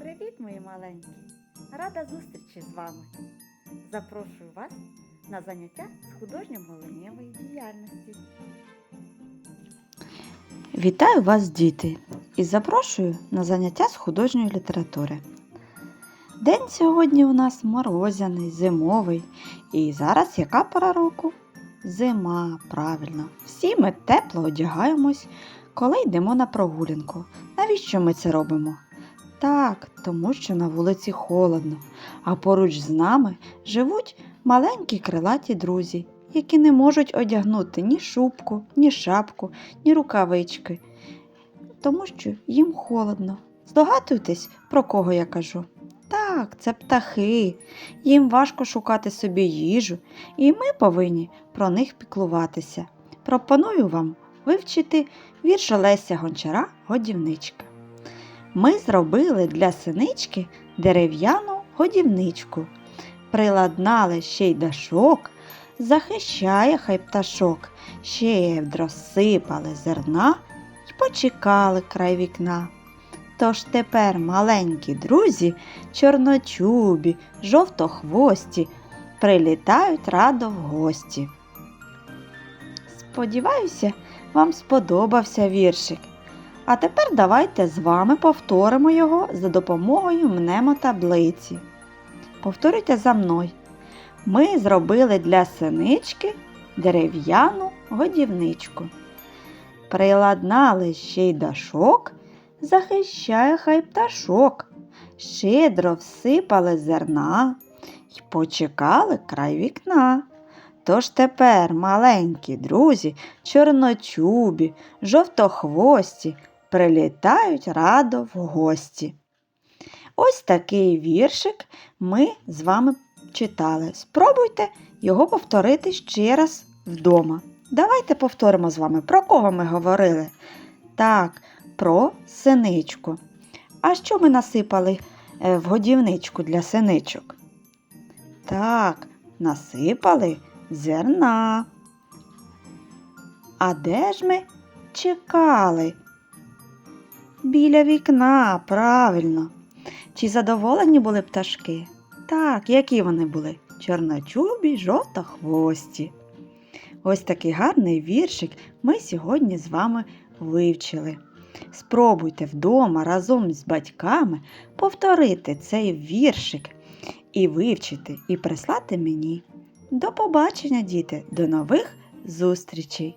Привіт, мої маленькі! Рада зустрічі з вами. Запрошую вас на заняття з художньо-мовленнєвої діяльності. Вітаю вас, діти, і запрошую на заняття з художньої літератури. День сьогодні у нас морозяний, зимовий. І зараз яка пора року? Зима, правильно. Всі ми тепло одягаємось, коли йдемо на прогулянку. Навіщо ми це робимо? Так, тому що на вулиці холодно, а поруч з нами живуть маленькі крилаті друзі, які не можуть одягнути ні шубку, ні шапку, ні рукавички, тому що їм холодно. Здогадуєтесь, про кого я кажу? Так, це птахи. Їм важко шукати собі їжу, і ми повинні про них піклуватися. Пропоную вам вивчити вірш Олеся Гончара Годівничка. Ми зробили для синички дерев'яну годівничку, приладнали ще й дашок, захищає хай пташок, щедро сипали зерна й почекали край вікна. Тож тепер маленькі друзі, чорночубі, жовтохвості, прилітають радо в гості. Сподіваюся, вам сподобався віршик. А тепер давайте з вами повторимо його за допомогою мнемотаблиці. Повторюйте за мною. Ми зробили для синички дерев'яну годівничку. Приладнали ще й дашок, захищає хай пташок. Щедро всипали зерна й почекали край вікна. Тож тепер маленькі друзі, чорночубі, жовтохвості прилітають радо в гості. Ось такий віршик ми з вами читали. Спробуйте його повторити ще раз вдома. Давайте повторимо з вами, про кого ми говорили. Так, про синичку. А що ми насипали е, в годівничку для синичок? Так, насипали зерна. А де ж ми чекали? Біля вікна, правильно. Чи задоволені були пташки? Так, які вони були? Чорночубі, жовтохвості. Ось такий гарний віршик ми сьогодні з вами вивчили. Спробуйте вдома разом з батьками повторити цей віршик і вивчити, і прислати мені. До побачення, діти, до нових зустрічей!